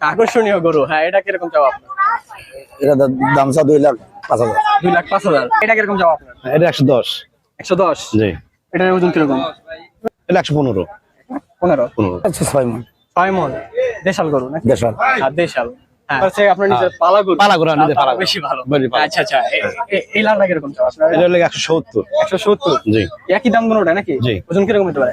আকর্ষণীয় গরু হ্যাঁ এটা কীরকম চাও আপনার? এটা দাম চা দুই লাখ পাঁচ হাজার। দুই লাখ পাঁচ হাজার। এটা কীরকম চাও আপনার? এটা একশো দশ। একশো দশ? জি। এটার ওজন কীরকম? এটা একশো পনেরো। পনেরো? পনেরো। আচ্ছা ছয় মন। ছয় মন। দেশাল গরু না আর দেশাল। হ্যাঁ। আর। আচ্ছা আচ্ছা। লালটা কীরকম এটা একশো সত্তর। একশো সত্তর? জি। একই দাম দুটোটা নাকি? জি। ওজন কীরকম হতে পারে?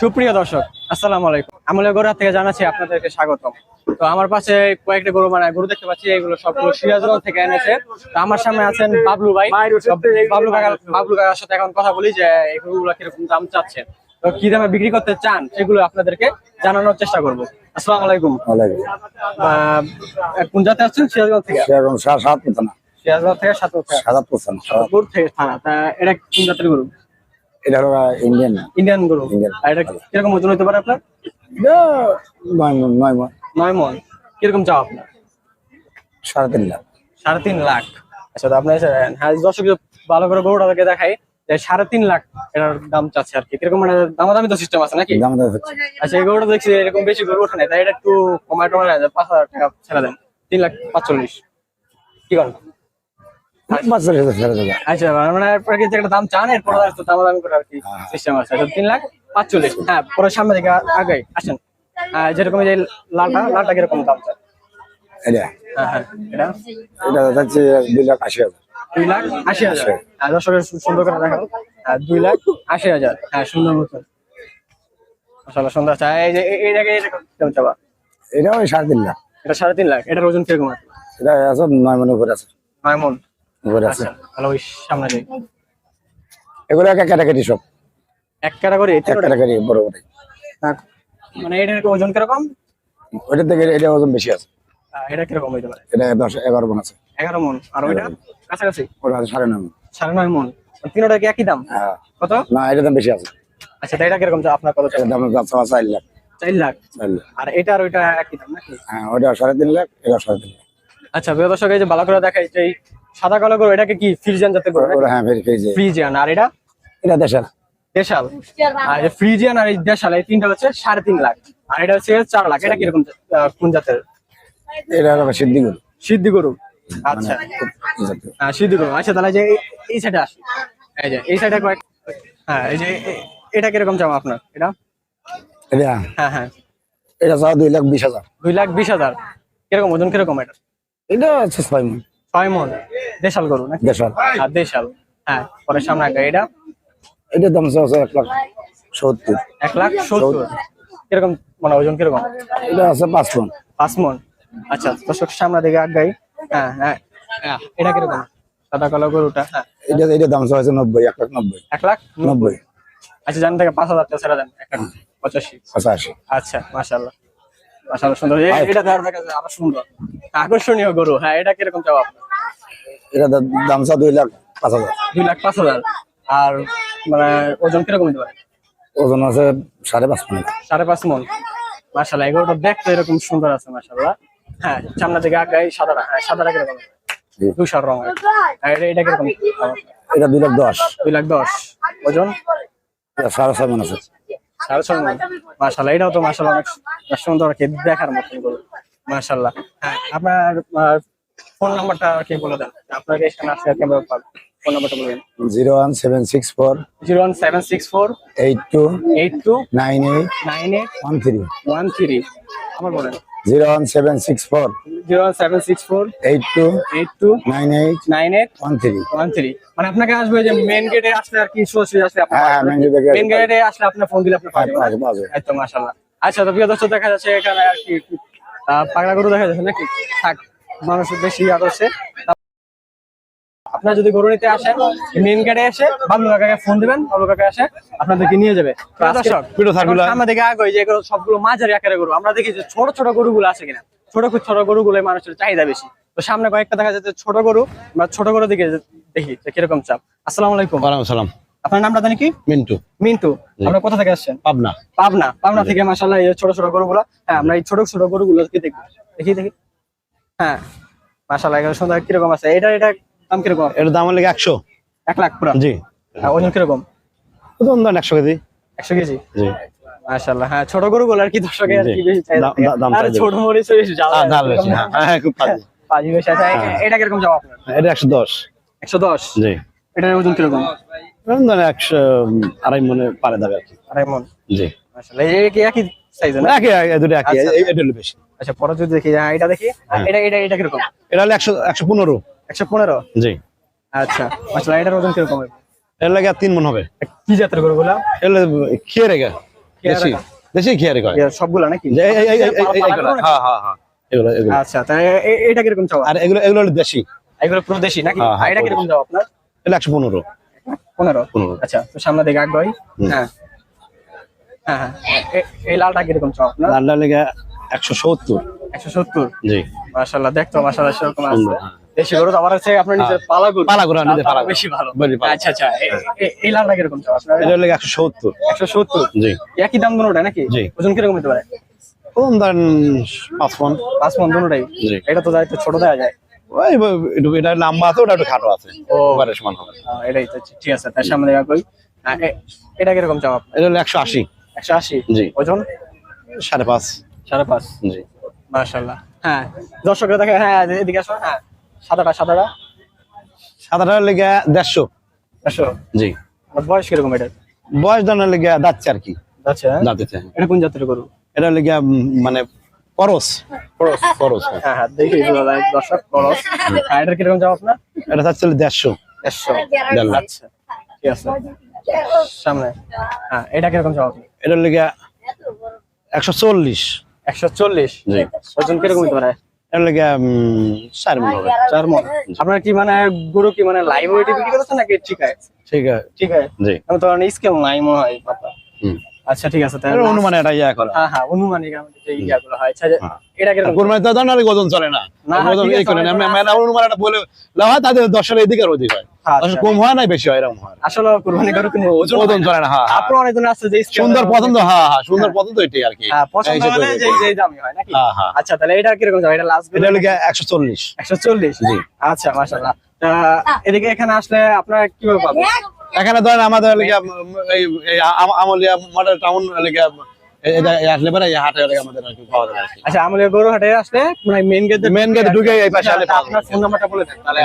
সুপ্রিয় দর্শক আসসালামু আলাইকুম। আমলে গরু থেকে জানাচ্ছি আপনাদেরকে স্বাগতম। তো আমার পাশে কয়েকটা গরু মানে গরু দেখতে পাচ্ছি এগুলো সবগুলো সিরাজগঞ্জ থেকে এনেছে। তো আমার সামনে আছেন বাবলু ভাই। বাবলু কাকা বাবলু কাকার সাথে এখন কথা বলি যে এই গরুগুলো কীরকম দাম চাচ্ছেন। তো কি দামে বিক্রি করতে চান সেগুলো আপনাদেরকে জানানোর চেষ্টা করব। আসসালামু আলাইকুম। কোন জাতে আসছেন? সিরাজগঞ্জ থেকে? সাত সিরাজগঞ্জ থেকে সাত আট পড়ছে না সাত সাতপুর থেকে থানা তা এটা কোন জাতের গরু? এটা হলো ইন্ডিয়ান ইন্ডিয়ান গরু। আর এটা কীরকম ওজন হতে পারে আপনার? নয় মন নয় মন। নয় মন। কীরকম চাও আপনার? সাড়ে তিন লাখ। সাড়ে তিন লাখ। আচ্ছা তো আপনার হ্যাঁ দর্শক ভালো করে গরুটাকে দেখাই সাড়ে তিন লাখ এটার দাম চাচ্ছে আর কি। কীরকম মানে দামাদামি তো সিস্টেম আছে নাকি? দাম দাম হচ্ছে। আচ্ছা এই গরুটা দেখছি এরকম বেশি গরু ওঠে না তাই এটা একটু কমায় টমায় পাঁচ হাজার টাকা ছেড়ে দেন। তিন লাখ পাঁচচল্লিশ। কি করেন ছেড়ে দেবে আচ্ছা মানে আপনার কি একটা দাম চান এরপর তো দামাদামি করে আর কি সিস্টেম আছে। আচ্ছা তিন লাখ পাঁচচল্লিশ। হ্যাঁ পরে সামনে দিকে আগে আসেন। যেরকম এই কীরকম দাম চান? এটা? হ্যাঁ হ্যাঁ এটা? এটা যাচ্ছে দুই লাখ আশি হাজার। দুই লাখ আশি হাজার? হ্যাঁ দর্শকের সুন্দর করে দুই লাখ আশি হাজার। হ্যাঁ সুন্দর মতন সুন্দর আচ্ছা এই যে এ- এইটাকে এইটাকে কেমন চাবা? এটা ওই সাড়ে তিন লাখ। এটা সাড়ে তিন লাখ। এটার ওজন কীরকম আছে? এটা আছে নয় মনের উপরে আছে। নয় মন? উপরে আছে। আচ্ছা ওই সামনে যাই এগুলো এক ক্যাটাগরি সব। এক ক্যাটাগরি এক ক্যাটাগরি বড় বড়। মানে এটার ওজন কীরকম? ওইটার থেকে এটা ওজন বেশি আছে। এটা কীরকম হইতে পারে? এটা দশ এগারো মন আছে। এগারো মন। আর ওইটা? কাছাকাছি? ওটা আছে সাড়ে নয় মন। সাড়ে নয় মন। তিনোটা কি একই দাম? হ্যাঁ। কত? না এটার দাম বেশি আছে। আচ্ছা এটা কীরকম? আপনার কত দাম চার লাখ। চার লাখ? আর এটা আর ওইটা একই দাম নাকি? হ্যাঁ ওটা সাড়ে তিন লাখ এটা সাড়ে তিন লাখ। আচ্ছা দর্শক এই যে ভালো করে দেখাই যে এই সাদা কালো করে এটাকে কি ফ্রিজিয়ান জাতে করে ওটা হ্যাঁ ফেরি ফেরি ফ্রিজিয়ান আর এটা? এটা দেশাল। দেশাল। আর এই ফ্রিজিয়ান আর এই দেশাল এই তিনটা হচ্ছে সাড়ে তিন লাখ। আর এটা হচ্ছে চার লাখ। এটা কীরকম কোন জাতের? এটা হলো সিদ্ধিগুলো সিদ্ধি গরু। আচ্ছা। হ্যাঁ সিদ্ধি গরু। আচ্ছা তাহলে যে এই- সাইডে আসি। এই যে এই সাইডে কয়েক হ্যাঁ এই যে এটা কীরকম চাও আপনার? এটা? এটা? হ্যাঁ হ্যাঁ। এটা চাওয়া দুই লাখ বিশ হাজার। দুই লাখ বিশ হাজার। কীরকম ওজন কীরকম এটা? এটা হচ্ছে ছয় মন। ছয় মন। দেশাল গরু নাকি? দেশের আর দেশাল। হ্যাঁ পরে সামনে আগে এটা? এটার দাম চাওয়া এক লাখ সত্তর। এক লাখ সত্তর? কীরকম মানে ওজন কীরকম? এটা আছে পাঁচ মন। পাঁচ মন? আচ্ছা দর্শক সামনে দিকে আগাই। হ্যাঁ হ্যাঁ হ্যাঁ, এটা কীরকম? সাদা কালো গরুটা হ্যাঁ। এটা এটার দাম হচ্ছে নব্বই এক লাখ নব্বই। এক লাখ নব্বই? আচ্ছা জান থেকে পাঁচ হাজার টাকা ছেড়ে দেন এক লাখ পঁচাশি। পঁচাশি। আচ্ছা মাশাল্লাহ মাশাল্লাহ সুন্দর। এটা আরও সুন্দর। আকর্ষণীয় গরু হ্যাঁ এটা কীরকম চাও আপনার? এটা দাম চাওয়া দুই লাখ পাঁচ হাজার। দুই লাখ পাঁচ হাজার। আর মানে ওজন কীরকম হতে পারে? ওজন আছে সাড়ে পাঁচ মন। সাড়ে পাঁচ মন। মাশাল্লাহ এগুলোটা দেখতে এরকম সুন্দর আছে মাশাল্লাহ হ্যাঁ সামনের দিকে আগাই সাদাটা। হ্যাঁ সাদাটা কীরকম। দুশার রঙের। এটা- কীরকম? এটা দুই লাখ দশ। দুই লাখ দশ। ওজন? সাড়ে ছয় মন আছে। সাড়ে ছয় মন। মাশাল্লাহ এটাও তো মাশাল্লাহ অনেক সুন্দর দেখার মতন গরু মাশাল্লাহ হ্যাঁ আপনার ফোন নাম্বারটা কি বলে দেন? আপনাকে এখানে আসলে কেমন পাবেন ফোন নাম্বারটা ওয়ান থ্রি আমার বলেন zero one seven six four zero one seven six four eight two eight two nine eight nine eight one three one three. মানে আপনাকে আসবে যে মেন গেটে আসলে আর কি আসলে হ্যাঁ গেটে আসলে আপনার ফোন দিলে আপনি হ্যাঁ, পাবেন মাশাআল্লাহ। আচ্ছা তো প্রিয় দর্শক দেখা যাচ্ছে এখানে আর কি পাগলা গরু দেখা যাচ্ছে নাকি? থাক। মানুষ বেশি আর হচ্ছে আপনার যদি গরু নিতে আসেন মেন গেটে এসে বাবলু কাকাকে ফোন দিবেন বাবলু কাকা এসে আপনাদেরকে নিয়ে যাবে। আমরা দেখে আগে যে সবগুলো মাঝারি আকারের গরু। আমরা দেখি যে ছোট ছোট গরুগুলো আছে কিনা। ছোট ছোট গরুগুলো মানুষের চাহিদা বেশি। তো সামনে কয়েকটা দেখা যাচ্ছে ছোট গরু আমরা ছোট গরু দিকে দেখি যে কীরকম চাপ। আসসালামু আলাইকুম। ওয়ালাইকুম সালাম আপনার নামটা জানি কি? মিন্টু। মিন্টু। আপনার কোথা থেকে আসছেন? পাবনা। পাবনা। পাবনা থেকে মাসাল্লাহ এই ছোট ছোট গরুগুলো হ্যাঁ আমরা এই ছোট ছোট গরুগুলো দেখি। দেখি দেখি। হ্যাঁ এগুলো সুন্দর। কীরকম আছে? এটা এটা দাম কীরকম? এর দাম হলো লাখ পুরা? জি। ওজন কীরকম? ওজন ধরেন একশো কেজি। একশো কেজি? জি। মাশাআল্লাহ হ্যাঁ ছোট গরুগুলো আর কি দর্শকের আর কি জি। বেশি চাহিদা দাম- থাকে। দাম- দাম আর চাহিদা ছোট মরিচ বেশি জ্বালা হ্যাঁ, বেশি, খুব পাজি। পাজি বেশি আছে। এটা কীরকম যাও আপনার জি। এটার ওজন কীরকম? আড়াই মনে পারে দাবে আর কি। আড়াই মন। জি। মাশাআল্লাহ এই কি একই সাইজ না? একই দুটো একই আচ্ছা। এটা হলো বেশি। আচ্ছা পরে যদি দেখি হ্যাঁ এটা দেখি হ্যাঁ। এটা এটা এটা কীরকম? এটা হলো জি। আচ্ছা মাশাআল্লাহ এটার ওজন কীরকম হবে? এর লাগে আর তিন মন হবে। কি জাতের খেয়ে দেশি। দেশি খেয়ে সবগুলা নাকি? হ্যাঁ হ্যাঁ হ্যাঁ। এগুলো এগুলো। আচ্ছা তাহলে এটা কীরকম আর এগুলো এগুলো হলো দেশি। এগুলো পুরো দেশি নাকি? হ্যাঁ, এটা কীরকম। আপনার? এগুলো একশো পনেরো। পনেরো। পনেরো। আচ্ছা তো সামনে দিকে আগ্রহী হুম। হ্যাঁ। হ্যাঁ হ্যাঁ। এই লালটা কীরকম চাও আপনার লালটা লেগে একশো সত্তর। একশো সত্তর? জি। মাশাল্লাহ দেখতো মাশাল্লাহ সেরকম আছে। হ্যাঁ। দেশি গরু আবার আছে আপনার নিজের পালা গরু পালা গরু, নিজের পালা বেশি ভালো। আচ্ছা আচ্ছা এ- এ- এই লালটা কীরকম চাও আপনার? এটা লেগে একশো সত্তর। একশো সত্তর? জি। একই দাম দুটোটা নাকি? জি। ওজন কীরকম হতে পারে? কম ধরেন পাঁচ মন। পাঁচ মন দুটোটাই এটা তো যায় ছোট দেওয়া যায়। ওই এটা লম্বা আছে ওটা একটু খাটো আছে। ও। সমান হবে। এটাই তো ঠিক আছে তার সামনে এ- এটা কীরকম চাও এটা হলো একশো আশি। একশো আশি? জি। ওজন? সাড়ে পাঁচ। সাড়ে পাঁচ। জি। হ্যাঁ দর্শকরা দেখে হ্যাঁ এদিকে আসো হ্যাঁ। সাদাটা সাদাটা? সাদাটা লেগে দেড়শো। আসো জি। বয়স কীরকম এটা বয়স দানের লেগে আর কি। আচ্ছা হ্যাঁ? এটা কোন জাতের গরু? এটা লেগে উম, মানে করস করস হ্যাঁ। হ্যাঁ দেখি দর্শক হ্যাঁ কীরকম যাও আপনার? এটা দেড়শো। একশো আচ্ছা ঠিক আছে। সামনে। হ্যাঁ এটা কীরকম যাও এটা লেগে একশো চল্লিশ। একশো চল্লিশ? জি। ওজন কীরকম হতে পারে? এটা লেগে উম, চার মন চার মন। আপনার কি মানে গরু কি মানে লাইভ ওয়েটে বিক্রি করছেন নাকি ঠিক আছে? ঠিক আছে। ঠিক আছে। জি। আমি তো স্কেল নাই মনে হয় পাতা হুম। আচ্ছা ঠিক আছে তাহলে অনুমানে এটা ইয়া করা। হ্যাঁ হ্যাঁ অনুমানিক আমাদের যে ইয়াগুলো হয়। আচ্ছা হ্যাঁ। এটা ধরেন আর ওজন চলে না। না, হ্যাঁ, ওজন ঠিক এই করে না। মানে অনুমান এটা বলে লাভ তাদের দশের এদিকে অধিক হয়। আচ্ছা। দশের কম হয় না বেশি হয় এরকম হয়। আসলে কুরবানি গরু কিন্তু ওজন ওজন চলে না হ্যাঁ হ্যাঁ। আপনার অনেকজন আছে যে সুন্দর পছন্দ হ্যাঁ হ্যাঁ সুন্দর পছন্দ এটাই আর কি। হ্যাঁ পছন্দ যে হলে যে যে দামি হয় নাকি? হ্যাঁ হ্যাঁ। আচ্ছা তাহলে এটা কীরকম যাবে এটা লাস্ট এটা লেগে একশো চল্লিশ। একশো চল্লিশ? জি। আচ্ছা মাশাল্লাহ তা এদিকে এখানে আসলে আপনার কীভাবে পাবেন? এখানে ধরেন আমাদের লেগে আমলিয়া মডেল টাউন লেগে আসলে পরে হাটে আমাদের আর কি পাওয়া যাবে আচ্ছা আমলিয়া গরু হাটে আসলে মানে মেন গেট মেন গেট ঢুকে এই পাশে আসলে আপনার ফোন নাম্বারটা বলে দেন তাহলে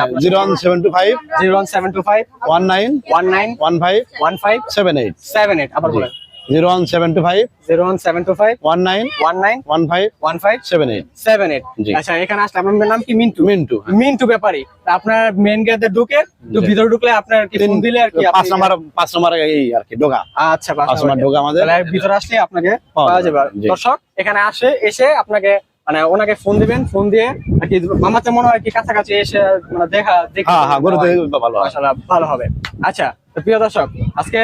আবার বলেন। Zero one seven two five. Zero one seven two five. One nine. One nine. One five. One five. Seven eight. Seven eight. আচ্ছা এখানে আসলে আপনার নাম কি? মিন্টু। মিন্টু মিন্টু ব্যাপারী। তা আপনার মেন গেটে ঢুকে তো ভিতরে ঢুকলে আপনার কি ফোন দিলে আর কি পাঁচ নাম্বার পাঁচ নাম্বার এই আর কি ডোগা। আচ্ছা পাঁচ পাঁচ নাম্বার নাম্বার আমাদের। ভিতরে আসলে আপনাকে পাওয়া যাবে দর্শক এখানে আসে এসে আপনাকে মানে ওনাকে ফোন দিবেন ফোন দিয়ে আর কি আমার তো মনে হয় কি কাছাকাছি এসে মানে দেখা দেখে হ্যাঁ হ্যাঁ ভালো হয়। হবে। আচ্ছা তো প্রিয় দর্শক আজকে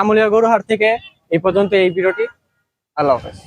আমুলিয়া গরুহাট থেকে এই পর্যন্ত এই ভিডিওটি আল্লাহ হাফেজ।